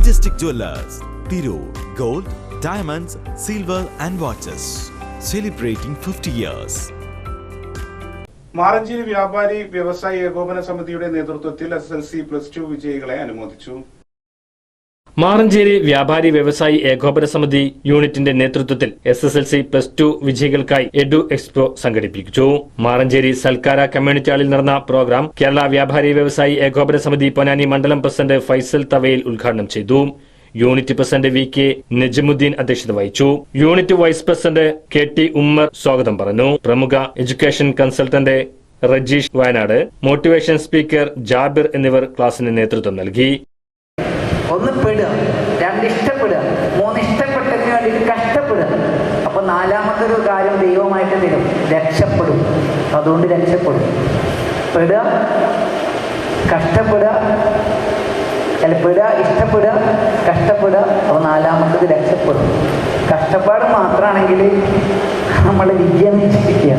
Majestic Jewelers, Thiru, Gold, Diamonds, Silver and Watches. Celebrating 50 years. Maranchery വ്യാപാരി വ്യവസായി ഏകോപന സമിതിയുടെ നേതൃത്വത്തിൽ S L C plus two വിജയികളെ അനുമോദിച്ചു മാറഞ്ചേരി വ്യാപാരി വ്യവസായി ഏകോപന സമിതി യൂണിറ്റിന്റെ നേതൃത്വത്തിൽ S S L C plus two വിജയികൾക്കായി edu expo സംഘടിപ്പിച്ചു. മാറഞ്ചേരി സൽക്കാര കമ്മ്യൂണിറ്റി ഹാളിൽ നടന്ന പ്രോഗ്രാം കേരള വ്യാപാരി വ്യവസായി ഏകോപന സമിതി പൊന്നാനി മണ്ഡലം പ്രസിഡന്റ് ഫൈസൽ തവയിൽ ഉദ്ഘാടനം ചെയ്തു. Unit president V K Najmuddin അധ്യക്ഷത വഹിച്ചു. Unit vice president K T Ummer സ്വാഗതം പറഞ്ഞു. പ്രമുഖ education consultant Rajeesh Wayanad. Motivation speaker Jabir എന്നിവർ ക്ലാസിന് നേതൃത്വം നൽകി. ഒന്ന് പെടുക രണ്ട് ഇഷ്ടപ്പെടുക മൂന്ന് ഇഷ്ടപ്പെട്ടതിന് വേണ്ടിയിട്ട് കഷ്ടപ്പെടുക. അപ്പൊ നാലാമത്തെ ഒരു കാര്യം ദൈവമായിട്ട് തരും രക്ഷപ്പെടും. അതുകൊണ്ട് രക്ഷപ്പെടും. പെടുക കഷ്ടപ്പെടുക അല്ല പെടുക ഇഷ്ടപ്പെടുക കഷ്ടപ്പെടുക അപ്പോൾ നാലാമത്തത് രക്ഷപ്പെടും. കഷ്ടപ്പാട് മാത്രമാണെങ്കിൽ നമ്മൾ വിദ്യ നിശ്ചയിക്കുക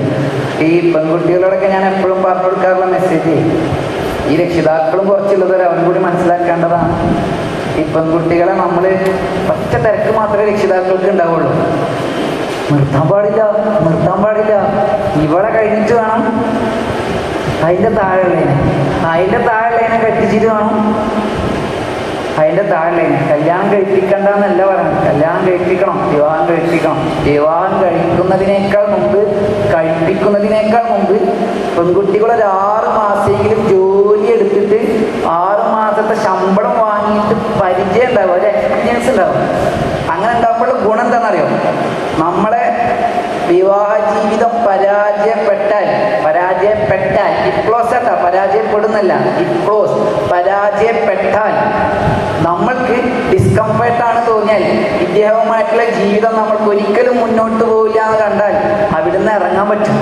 ഈ പെൺകുട്ടികളോടൊക്കെ ഞാൻ എപ്പോഴും പറഞ്ഞു കൊടുക്കാറുള്ള മെസ്സേജ് ഈ രക്ഷിതാക്കളും കുറച്ചുള്ളവർ അവരും കൂടി മനസ്സിലാക്കേണ്ടതാണ്. പെൺകുട്ടികളെ നമ്മൾ ഒറ്റ തിരക്ക് മാത്രമേ രക്ഷിതാക്കൾക്ക് ഉണ്ടാവുള്ളൂ. നിർത്താൻ പാടില്ല നിർത്താൻ പാടില്ല. ഇവളെ കഴിഞ്ഞിട്ട് വേണം അതിന്റെ താഴെയുള്ളതിനെ. അതിന്റെ താഴെയുള്ളതിനെ കെട്ടിച്ചിട്ട് വേണം. അതിന്റെ താഴെയുള്ളതിനെ. കല്യാണം കഴിപ്പിക്കണ്ടെന്നല്ല പറയുന്നത് കല്യാണം കഴിപ്പിക്കണം വിവാഹം കഴിപ്പിക്കണം. വിവാഹം കഴിക്കുന്നതിനേക്കാൾ മുമ്പ് കഴിപ്പിക്കുന്നതിനേക്കാൾ മുമ്പ് പെൺകുട്ടികളൊരാറ് മാസമെങ്കിലും ഉണ്ടാവും ഒരു എക്സ്പീരിയൻസ് ഉണ്ടാവും. അങ്ങനെ ഉണ്ടാകുമ്പോൾ ഗുണം എന്താണെന്നറിയോ? നമ്മളെ വിവാഹ ജീവിതം പരാജയപ്പെട്ടാൽ പരാജയപ്പെട്ടാൽ ഇപ്ലോസ് അല്ല പരാജയപ്പെടുന്നല്ല. ഇപ്ലോസ് പരാജയപ്പെട്ടാൽ നമ്മൾക്ക് ഡിസ്കംഫർട്ടാണ് തോന്നിയാൽ ഇദ്ദേഹവുമായിട്ടുള്ള ജീവിതം നമ്മൾക്ക് ഒരിക്കലും മുന്നോട്ട് പോവില്ല എന്ന് കണ്ടാൽ അവിടുന്ന് ഇറങ്ങാൻ പറ്റും.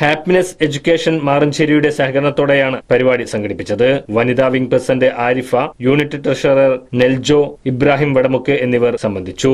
ഹാപ്പിനെസ് എഡ്യൂക്കേഷൻ മാറഞ്ചേരിയുടെ സഹകരണത്തോടെയാണ് പരിപാടി സംഘടിപ്പിച്ചത്. വനിതാ wing president Arifa unit treasurer Neljo Ibrahim Vadamukku എന്നിവർ സംബന്ധിച്ചു.